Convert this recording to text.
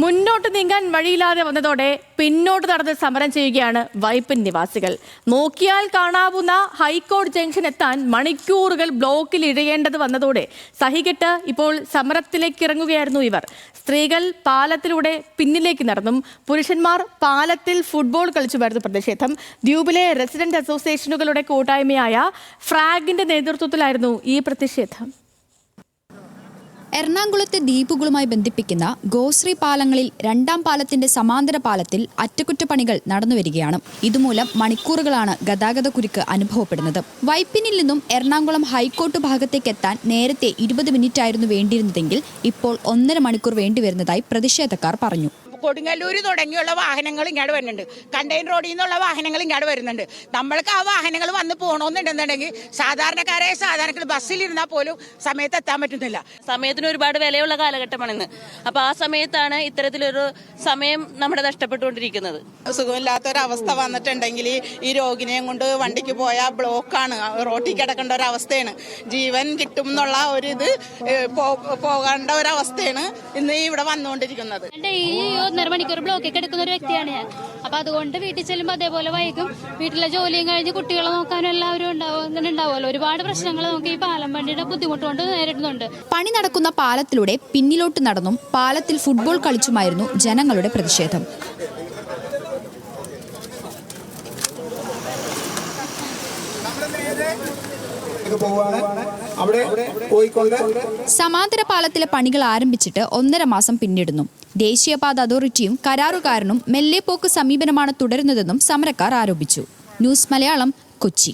മുന്നോട്ട് നീങ്ങാൻ വഴിയില്ലാതെ വന്നതോടെ പിന്നോട്ട് നടന്ന് സമരം ചെയ്യുകയാണ് വൈപ്പിൻ നിവാസികൾ. നോക്കിയാൽ കാണാവുന്ന ഹൈക്കോടതി ജംഗ്ഷൻ എത്താൻ മണിക്കൂറുകൾ ബ്ലോക്കിൽ ഇഴയേണ്ടത് വന്നതോടെ സഹികെട്ട് ഇപ്പോൾ സമരത്തിലേക്ക് ഇറങ്ങുകയായിരുന്നു ഇവർ. സ്ത്രീകൾ പാലത്തിലൂടെ പിന്നിലേക്ക് നടന്നും പുരുഷന്മാർ പാലത്തിൽ ഫുട്ബോൾ കളിച്ചുമായിരുന്നു പ്രതിഷേധം. ദ്വീപിലെ റെസിഡന്റ് അസോസിയേഷനുകളുടെ കൂട്ടായ്മയായ ഫ്രാഗിന്റെ നേതൃത്വത്തിലായിരുന്നു ഈ പ്രതിഷേധം. എറണാകുളത്തെ ദ്വീപുകളുമായി ബന്ധിപ്പിക്കുന്ന ഗോശ്രീ പാലങ്ങളിൽ രണ്ടാം പാലത്തിന്റെ സമാന്തര പാലത്തിൽ അറ്റകുറ്റപ്പണികൾ നടന്നുവരികയാണ് ഇതുമൂലം മണിക്കൂറുകളാണ് ഗതാഗത കുരുക്ക് അനുഭവപ്പെടുന്നത്. വൈപ്പിനിൽ നിന്നും എറണാകുളം ഹൈക്കോർട്ട് ഭാഗത്തേക്ക് എത്താൻ നേരത്തെ ഇരുപത് മിനിറ്റായിരുന്നു വേണ്ടിയിരുന്നതെങ്കിൽ ഇപ്പോൾ ഒന്നര മണിക്കൂർ വേണ്ടിവരുന്നതായി പ്രതിഷേധക്കാർ പറഞ്ഞു. കൊടുങ്ങല്ലൂർ തുടങ്ങിയുള്ള വാഹനങ്ങൾ ഇങ്ങോട്ട് വരുന്നുണ്ട്. കണ്ടെയ്നർ റോഡിൽ നിന്നുള്ള വാഹനങ്ങൾ ഇങ്ങോട്ട് വരുന്നുണ്ട്. നമ്മൾക്ക് ആ വാഹനങ്ങൾ വന്ന് പോകണമെന്നുണ്ടെന്നുണ്ടെങ്കിൽ സാധാരണക്കാരായ സാധാരണക്കാർ ബസ്സിലിരുന്നാൽ പോലും സമയത്ത് എത്താൻ പറ്റുന്നില്ല. സമയത്തിന് ഒരുപാട് വിലയുള്ള കാലഘട്ടമാണെന്ന്. അപ്പോൾ ആ സമയത്താണ് ഇത്തരത്തിലൊരു സമയം നമ്മുടെ നഷ്ടപ്പെട്ടുകൊണ്ടിരിക്കുന്നത്. സുഖമില്ലാത്തൊരവസ്ഥ വന്നിട്ടുണ്ടെങ്കിൽ ഈ രോഗിനെയും കൊണ്ട് വണ്ടിക്ക് പോയാൽ ബ്ലോക്കാണ്. റോട്ടിൽ കിടക്കേണ്ട അവസ്ഥയാണ് ജീവൻ കിട്ടും എന്നുള്ള ഒരു ഇത് ഏഹ്, ഒരു പോകേണ്ട ഒരവസ്ഥയാണ് ഇന്ന് ഇവിടെ വന്നുകൊണ്ടിരിക്കുന്നത്. ഈ ഒന്നര മണിക്കൂർ ബ്ലോക്കിൽ കിടക്കുന്ന ഒരു വ്യക്തിയാണ് ഞാൻ. അപ്പൊ അതുകൊണ്ട് വീട്ടിൽ ചെല്ലുമ്പോൾ അതേപോലെ വൈകും. വീട്ടിലെ ജോലിയും കഴിഞ്ഞ് കുട്ടികളെ നോക്കാനും എല്ലാവരും ഉണ്ടാവും അങ്ങനെ ഉണ്ടാവുമല്ലോ. ഒരുപാട് പ്രശ്നങ്ങൾ നമുക്ക് ഈ പാലം വണ്ടിയുടെ ബുദ്ധിമുട്ട് കൊണ്ട് നേരിടുന്നുണ്ട്. പണി നടക്കുന്ന പാലത്തിലൂടെ പിന്നിലോട്ട് നടന്നും പാലത്തിൽ ഫുട്ബോൾ കളിച്ചുമായിരുന്നു ജനങ്ങളുടെ പ്രതിഷേധം. പോയിക്കൊണ്ട് സമാന്തര പാലത്തിലെ പണികൾ ആരംഭിച്ചിട്ട് ഒന്നര മാസം പിന്നിടുന്നു. ദേശീയപാത അതോറിറ്റിയും കരാറുകാരനും മെല്ലെ പോക്ക് സമീപനമാണ് തുടരുന്നതെന്നും സമരക്കാർ ആരോപിച്ചു. ന്യൂസ് മലയാളം കൊച്ചി.